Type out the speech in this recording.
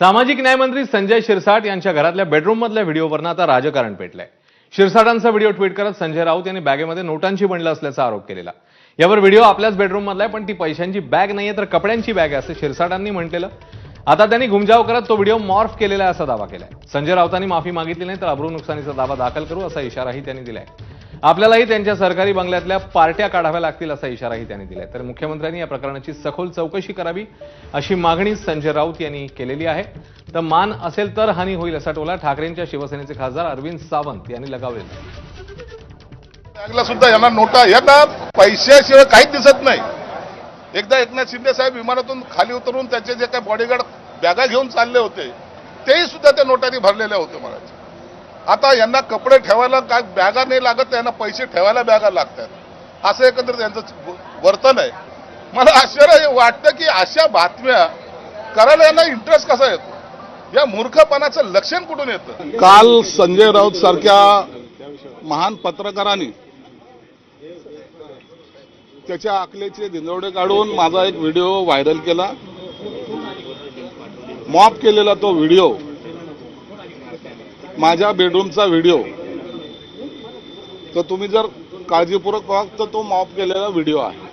सामाजिक न्यायमंत्री संजय शिरसाट यांच्या घरातल्या बेडरूममधल्या व्हिडिओवरनं आता राजकारण पेटलंय. शिरसाटांचा व्हिडिओ ट्विट करत संजय राऊत यांनी बॅगेमध्ये नोटांची बनलं असल्याचा आरोप केलेला. यावर व्हिडिओ आपल्याच बेडरूममधला आहे पण ती पैशांची बॅग नाहीये तर कपड्यांची बॅग आहे असं शिरसाटांनी म्हटलेलं. आता त्यांनी घुमजाव करत तो व्हिडिओ मॉर्फ केलेला आहे असा दावा केलाय. संजय राऊतांनी माफी मागितली नाही तर अब्रू नुकसानीचा दावा दाखल करू असा इशाराही त्यांनी दिलाय. आपल्यालाही त्यांच्या सरकारी बंगल्यातल्या पार्ट्या काढाव्या लागतील असा इशाराही त्यांनी दिलाय. तर मुख्यमंत्र्यांनी या प्रकरणाची सखोल चौकशी करावी अशी मागणी संजय राऊत यांनी केलेली आहे. तर मान असेल तर हानी होईल असा टोला ठाकरेंच्या शिवसेनेचे खासदार अरविंद सावंत यांनी लगावलेला सुद्धा यांना नोटा यांना पैशाशिवाय काहीच दिसत नाही. एकदा एकनाथ शिंदे साहेब विमानातून खाली उतरून त्याचे जे काही बॉडीगार्ड बॅगा घेऊन चालले होते तेही सुद्धा त्या नोटांनी भरलेल्या होते महाराज आता यांना कपडे ठेवायला काय बॅगा नाही लागत यांना पैसे ठेवायला बॅगा लागतात. असं एकंदर त्यांचं वर्तन आहे. मला आश्चर्य वाटतं की अशा बातम्या करायला यांना इंटरेस्ट कसा येतो? या मूर्खपणाचं लक्षण कुठून येतं? काल संजय राऊत सारख्या महान पत्रकारांनी त्याच्या आकलेचे धिंदवडे काढून माझा एक व्हिडिओ व्हायरल केला. मॉप केलेला तो व्हिडिओ माझ्या बेडरूमचा व्हिडिओ तर तुम्ही जर काळजीपूर्वक पाहा तर तो मॉप केलेला व्हिडिओ आहे.